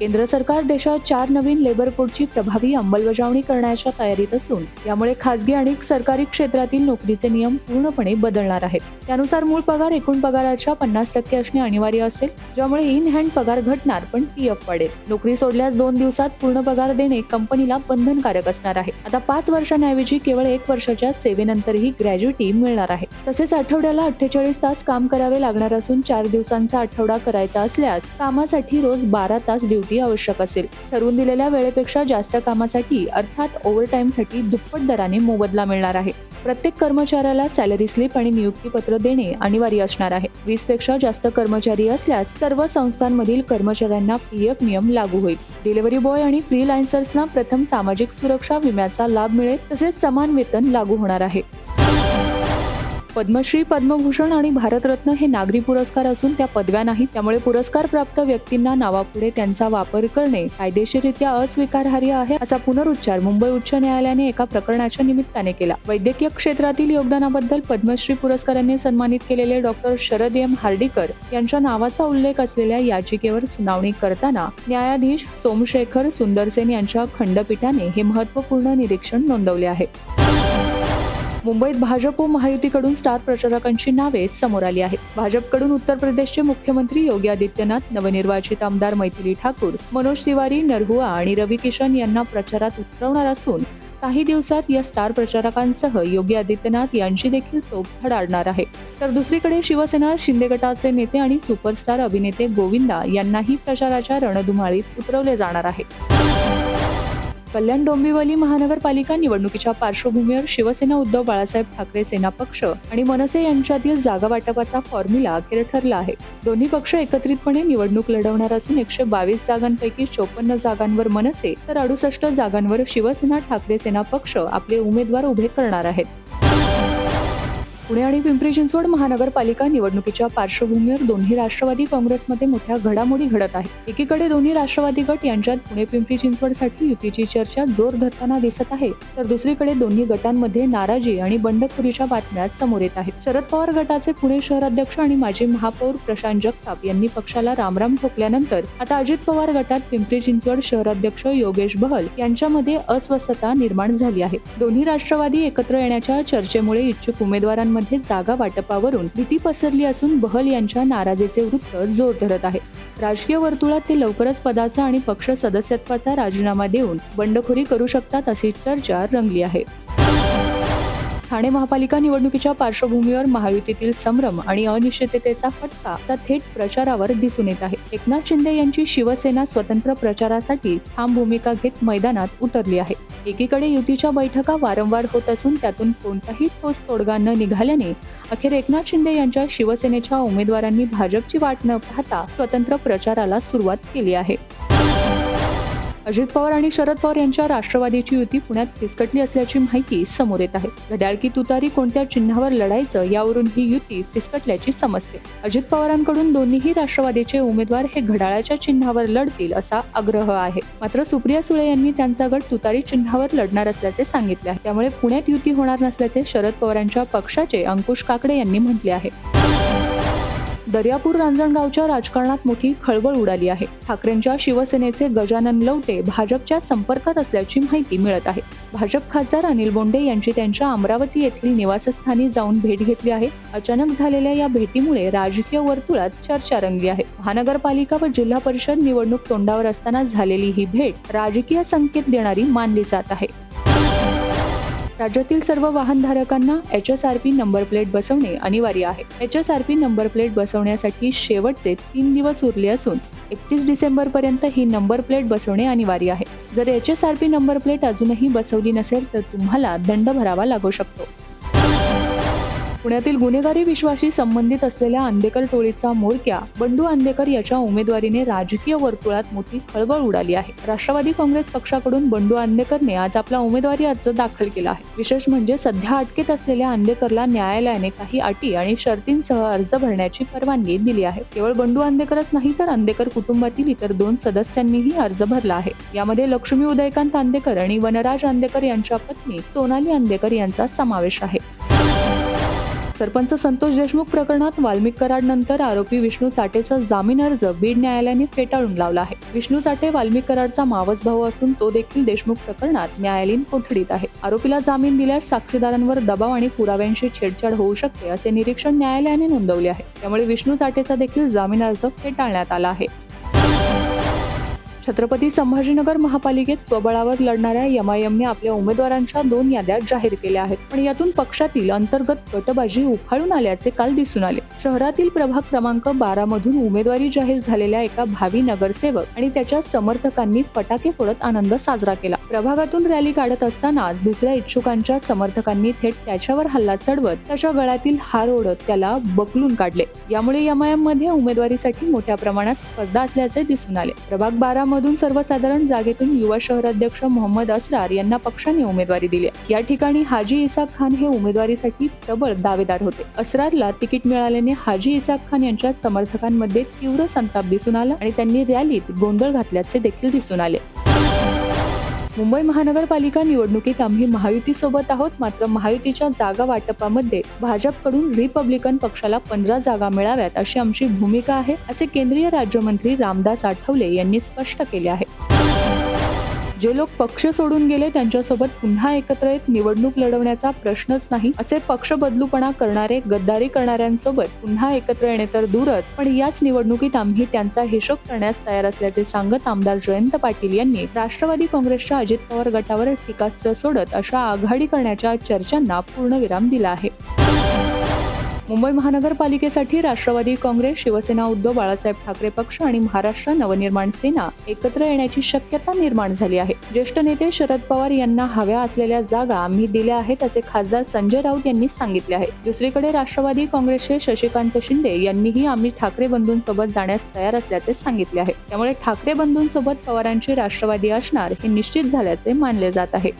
केंद्र सरकार देशात चार नवीन लेबर कोडची प्रभावी अंमलबजावणी करण्याच्या तयारीत असून यामुळे खासगी आणि सरकारी क्षेत्रातील नोकरीचे नियम पूर्णपणे बदलणार आहेत. त्यानुसार मूळ पगार एकूण पगाराच्या पन्नास टक्के असणे अनिवार्य असेल ज्यामुळे इन हँड पगार घटणार पण पीएफ वाढेल नोकरी सोडल्यास दोन दिवसात पूर्ण पगार देणे कंपनीला बंधनकारक असणार आहे. आता पाच वर्षांऐवजी केवळ एक वर्षाच्या सेवेनंतरही ग्रॅज्युटी मिळणार आहे. तसेच आठवड्याला अठ्ठेचाळीस तास काम करावे लागणार असून चार दिवसांचा आठवडा करायचा असल्यास कामासाठी रोज बारा तास ड्युटी आवश्यक असेल. ठरवून दिलेल्या वेळेपेक्षा जास्त कामासाठी अर्थात ओव्हरटाईमसाठी दुप्पट दराने मोबदला मिळणार आहे. प्रत्येक कर्मचाऱ्याला सॅलरी स्लिप आणि नियुक्तीपत्र देणे अनिवार्य असणार आहे. वीसपेक्षा जास्त कर्मचारी असल्यास सर्व संस्थांमधील कर्मचाऱ्यांना पीएफ नियम लागू होईल. डिलिव्हरी बॉय आणि फ्रीलान्सर्सना प्रथम सामाजिक सुरक्षा विम्याचा लाभ मिळेल तसेच समान वेतन लागू होणार आहे. पद्मश्री पद्मभूषण आणि भारतरत्न हे नागरी पुरस्कार असून त्या पदव्या नाहीत. त्यामुळे पुरस्कार प्राप्त व्यक्तींना नावापुढे त्यांचा वापर करणे कायदेशीररित्या अस्वीकारार्ह आहे असा पुनरुच्चार मुंबई उच्च न्यायालयाने एका प्रकरणाच्या निमित्ताने केला. वैद्यकीय क्षेत्रातील योगदानाबद्दल पद्मश्री पुरस्कारांनी सन्मानित केलेले डॉक्टर शरद एम. हार्डीकर यांच्या नावाचा उल्लेख असलेल्या याचिकेवर सुनावणी करताना न्यायाधीश सोमशेखर सुंदरसेन यांच्या खंडपीठाने हे महत्त्वपूर्ण निरीक्षण नोंदवले आहे. मुंबईत भाजप व महायुतीकडून स्टार प्रचारकांची नावे समोर आली आहेत. भाजपकडून उत्तर प्रदेशचे मुख्यमंत्री योगी आदित्यनाथ नवनिर्वाचित आमदार मैथिली ठाकूर मनोज तिवारी नरहुआ आणि रवी किशन यांना प्रचारात उतरवणार असून काही दिवसात या स्टार प्रचारकांसह योगी आदित्यनाथ यांची देखील तोफ धडाडणार आहे. तर दुसरीकडे शिवसेना शिंदे गटाचे नेते आणि सुपरस्टार अभिनेते गोविंदा यांनाही प्रचाराच्या रणधुमाळीत उतरवले जाणार आहे. कल्याण डोंबिवली महानगरपालिका निवडणुकीच्या पार्श्वभूमीवर शिवसेना उद्धव बाळासाहेब ठाकरे सेना पक्ष आणि मनसे यांच्यातील जागा वाटपाचा फॉर्म्युला अखेर ठरला आहे. दोन्ही पक्ष एकत्रितपणे निवडणूक लढवणार असून एकशे बावीस जागांपैकी चोपन्न जागांवर मनसे तर अडुसष्ट जागांवर शिवसेना ठाकरे सेना पक्ष आपले उमेदवार उभे करणार आहेत. पुणे आणि पिंपरी चिंचवड महानगरपालिका निवडणुकीच्या पार्श्वभूमीवर दोन्ही राष्ट्रवादी काँग्रेसमध्ये मोठ्या घडामोडी घडत आहेत. एकीकडे दोन्ही राष्ट्रवादी गट यांच्यात पुणे पिंपरी चिंचवडसाठी युतीची चर्चा जोर धरताना दिसत आहे तर दुसरीकडे दोन्ही गटांमध्ये नाराजी आणि बंडखोरीच्या बातम्या समोर येत आहेत. शरद पवार गटाचे पुणे शहर अध्यक्ष आणि माजी महापौर प्रशांत जगताप यांनी पक्षाला रामराम ठोकल्यानंतर आता अजित पवार गटात पिंपरी चिंचवड शहर अध्यक्ष योगेश बहल यांच्यामध्ये अस्वस्थता निर्माण झाली आहे. दोन्ही राष्ट्रवादी एकत्र येण्याच्या चर्चेमुळे इच्छुक उमेदवारांमध्ये मध्ये जागा वाटपावरून भीती पसरली असून बहल यांच्या नाराजीचे वृत्त जोर धरत आहे. राजकीय वर्तुळात ते लवकरच पदाचा आणि पक्ष सदस्यत्वाचा राजीनामा देऊन बंडखोरी करू शकतात अशी चर्चा रंगली आहे. ठाणे महापालिका निवडणुकीच्या पार्श्वभूमीवर महायुतीतील संभ्रम आणि अनिश्चिततेचा फटका आता थेट प्रचारावर दिसून येत आहे. एकनाथ शिंदे यांची शिवसेना स्वतंत्र प्रचारासाठी ठाम भूमिका घेत मैदानात उतरली आहे. एकीकडे युतीच्या बैठका वारंवार होत असून त्यातून कोणताही ठोस तोडगा न निघाल्याने अखेर एकनाथ शिंदे यांच्या शिवसेनेच्या उमेदवारांनी भाजपची वाट न पाहता स्वतंत्र प्रचाराला सुरुवात केली आहे. अजित पवार आणि शरद पवार यांच्या राष्ट्रवादीची युती पुण्यात फिसकटली असल्याची माहिती समोर येत आहे. घड्याळ की तुतारी कोणत्या चिन्हावर लढायचं यावरून ही युती फिसकटल्याची समजते. अजित पवारांकडून दोन्हीही राष्ट्रवादीचे उमेदवार हे घड्याळाच्या चिन्हावर लढतील असा आग्रह आहे. मात्र सुप्रिया सुळे यांनी त्यांचा गट तुतारी चिन्हावर लढणार असल्याचे सांगितले आहे. त्यामुळे पुण्यात युती होणार नसल्याचे शरद पवारांच्या पक्षाचे अंकुश काकडे यांनी म्हटले आहे. दर्यापूर रांजणगावच्या राजकारणात मोठी खळबळ उडाली आहे. ठाकरेंच्या शिवसेनेचे गजानन लवटे भाजपच्या संपर्कात असल्याची माहिती मिळत आहे. भाजप खासदार अनिल बोंडे यांची त्यांच्या अमरावती येथील निवासस्थानी जाऊन भेट घेतली आहे. अचानक झालेल्या या भेटीमुळे राजकीय वर्तुळात चर्चा रंगली आहे. महानगरपालिका व जिल्हा परिषद निवडणूक तोंडावर असताना झालेली ही भेट राजकीय संकेत देणारी मानली जात आहे. राज्यातील सर्व वाहनधारकांना H S R P number plate बसवणे अनिवार्य आहे. H S R P number plate बसवण्यासाठी शेवटचे तीन दिवस उरले असून एकतीस डिसेंबर पर्यंत ही नंबर प्लेट बसवणे अनिवार्य आहे. जर H S R P number plate अजूनही बसवली नसेल तर तुम्हाला दंड भरावा लागू शकतो. पुण्यातील गुन्हेगारी विश्वाशी संबंधित असलेल्या आंदेकर टोळीचा मोडक्या बंडू आंदेकर याच्या उमेदवारीने राजकीय वर्तुळात मोठी खळबळ उडाली आहे. राष्ट्रवादी काँग्रेस पक्षाकडून बंडू आंदेकरने आज आपला उमेदवारी अर्ज दाखल केला आहे. विशेष म्हणजे सध्या अटकेत असलेल्या आंदेकरला न्यायालयाने काही अटी आणि शर्तींसह अर्ज भरण्याची परवानगी दिली आहे. केवळ बंडू आंदेकरच नाही तर आंदेकर कुटुंबातील इतर दोन सदस्यांनीही अर्ज भरला आहे. यामध्ये लक्ष्मी उदयकांत आंदेकर आणि वनराज आंदेकर यांच्या पत्नी सोनाली आंदेकर यांचा समावेश आहे. सरपंच संतोष देशमुख प्रकरणात वाल्मिक कराडनंतर आरोपी विष्णू चाटेचा जामीन अर्ज बीड न्यायालयाने फेटाळून लावला आहे. विष्णू चाटे वाल्मिक कराडचा मावस भाऊ असून तो देखील देशमुख प्रकरणात न्यायालयीन कोठडीत आहे. आरोपीला जामीन दिल्यास साक्षीदारांवर दबाव आणि पुराव्यांशी छेडछाड होऊ शकते असे निरीक्षण न्यायालयाने नोंदवले आहे. त्यामुळे विष्णू चाटेचा देखील जामीन अर्ज फेटाळण्यात आला आहे. छत्रपती संभाजीनगर महापालिकेत स्वबळावर लढणाऱ्या एमआयएमने आपल्या उमेदवारांच्या दोन याद्या जाहीर केल्या आहेत. पण यातून पक्षातील अंतर्गत गटबाजी उफाळून आल्याचे काल दिसून आले. शहरातील प्रभाग क्रमांक बारा मधून उमेदवारी जाहीर झालेल्या एका भावी नगरसेवक आणि त्याच्या समर्थकांनी फटाके फोडत आनंद साजरा केला. प्रभागातून रॅली काढत असताना दुसऱ्या इच्छुकांच्या समर्थकांनी थेट त्याच्यावर हल्ला चढवत त्याच्या गळ्यातील हार ओढत त्याला बकलून काढले. यामुळे एमआयएममध्ये उमेदवारीसाठी मोठ्या प्रमाणात स्पर्धा असल्याचे दिसून आले. प्रभाग बारा मधून सर्वसाधारण जागेतून युवा शहराध्यक्ष मोहम्मद असरार यांना पक्षाने उमेदवारी दिली. या ठिकाणी हाजी इसाक खान हे उमेदवारीसाठी प्रबळ दावेदार होते. असरारला तिकीट मिळाल्याने हाजी इसाक खान यांच्या समर्थकांमध्ये तीव्र संताप दिसून आला आणि त्यांनी रॅलीत गोंधळ घातल्याचे देखील दिसून आले. मुंबई महानगरपालिका निवडणुकीत आम्ही महायुतीसोबत आहोत. मात्र महायुतीच्या जागा वाटपामध्ये भाजपकडून रिपब्लिकन पक्षाला पंधरा जागा मिळाव्यात अशी आमची भूमिका आहे असे केंद्रीय राज्यमंत्री रामदास आठवले यांनी स्पष्ट केले आहे. जे लोक पक्ष सोडून गेले त्यांच्यासोबत पुन्हा एकत्र येत निवडणूक लढवण्याचा प्रश्नच नाही. असे पक्ष बदलूपणा करणारे गद्दारी करणाऱ्यांसोबत पुन्हा एकत्र येणे तर दूरच. पण याच निवडणुकीत आम्ही त्यांचा हिशोब करण्यास तयार असल्याचे सांगत आमदार जयंत पाटील यांनी राष्ट्रवादी काँग्रेसच्या अजित पवार गटावर टीकास्त्र सोडत अशा आघाडी करण्याच्या चर्चांना पूर्णविराम दिला आहे. मुंबई महानगरपालिकेसाठी राष्ट्रवादी काँग्रेस शिवसेना उद्धव बाळासाहेब ठाकरे पक्ष आणि महाराष्ट्र नवनिर्माण सेना एकत्र येण्याची शक्यता निर्माण झाली आहे. ज्येष्ठ नेते शरद पवार यांना हव्या असलेल्या जागा आम्ही दिल्या आहेत असे खासदार संजय राऊत यांनी सांगितले आहे. दुसरीकडे राष्ट्रवादी काँग्रेसचे शशिकांत शिंदे यांनीही आम्ही ठाकरे बंधूंसोबत जाण्यास तयार असल्याचे सांगितले आहे. त्यामुळे ठाकरे बंधूंसोबत पवारांची राष्ट्रवादी असणार हे निश्चित झाल्याचे मानले जात आहे.